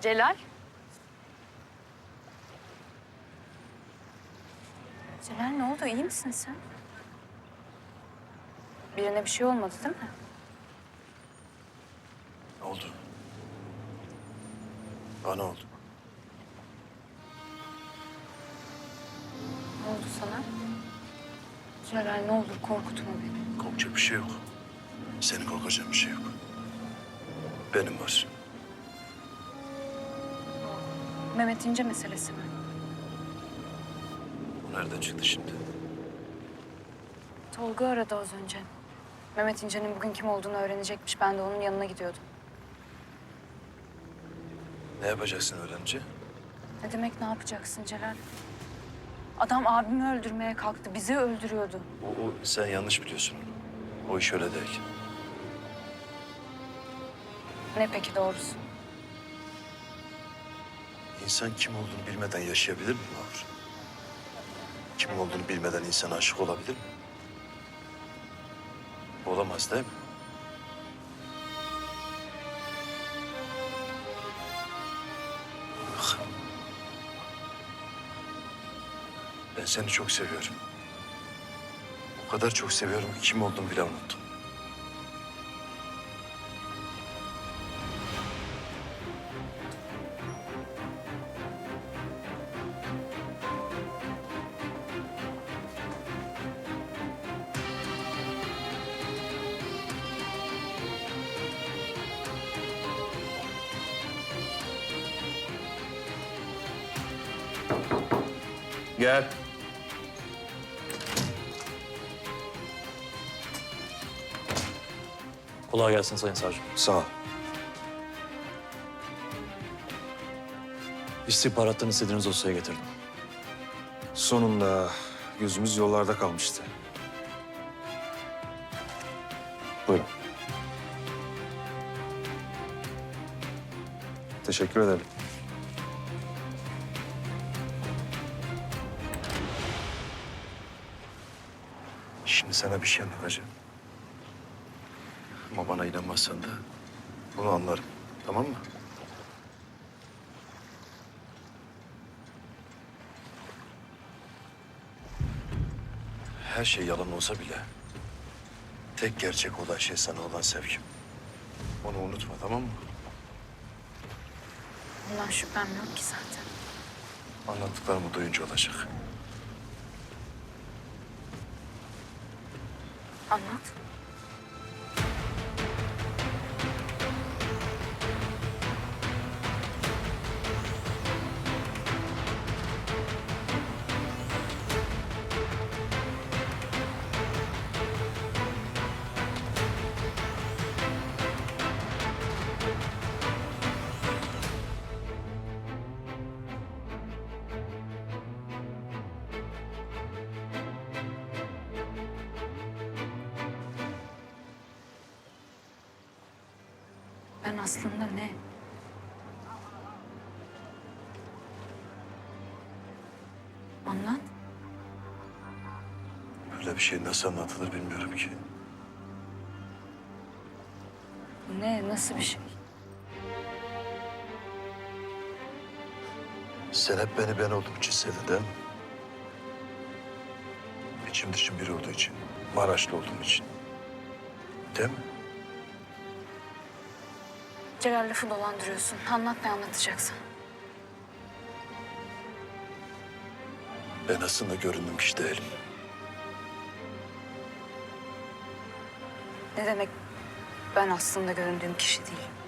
Celal? Celal ne oldu? İyi misin sen? Birine bir şey olmadı değil mi? Ne oldu? Bana oldu. Ne oldu sana? Celal ne olur korkutma beni. Korkacak bir şey yok. Senin korkacağın bir şey yok. Benim var. Mehmet İnce meselesi mi? Bu nereden çıktı şimdi? Tolga aradı az önce. Mehmet İnce'nin bugün kim olduğunu öğrenecekmiş. Ben de onun yanına gidiyordum. Ne yapacaksın öğrenince? Ne demek ne yapacaksın Celal? Adam abimi öldürmeye kalktı. Bizi öldürüyordu. O, o, sen yanlış biliyorsun onu. O iş öyle değil. Ne peki doğrusu? İnsan kim olduğunu bilmeden yaşayabilir mi Mahur? Kim olduğunu bilmeden insan aşık olabilir mi? Olamaz değil mi? Bak. Ben seni çok seviyorum. O kadar çok seviyorum ki kim olduğumu bile unuttum. Gel. Kolay gelsin Sayın Savcım. Sağ ol. İstihbarattan istediğiniz dosyayı getirdim. Sonunda gözümüz yollarda kalmıştı. Buyurun. Teşekkür ederim. Şimdi sana bir şey anlatacağım. Ama bana inanmazsan da bunu anlarım. Tamam mı? Her şey yalan olsa bile tek gerçek olan şey sana olan sevgim. Onu unutma tamam mı? Bundan şüphem yok ki zaten. Anlattıklarımı duyunca olacak. Anlat. Ben aslında ne? Anlat. Böyle bir şey nasıl anlatılır bilmiyorum ki. Ne? Nasıl bir şey? Sen hep beni ben olduğum için sevdin değil mi? İçim dışım bir olduğu için. Maraşlı olduğum için. Değil mi? Celal lafı dolandırıyorsun. Anlat ne anlatacaksın. Ben aslında göründüğüm kişi değilim. Ne demek ben aslında göründüğüm kişi değilim.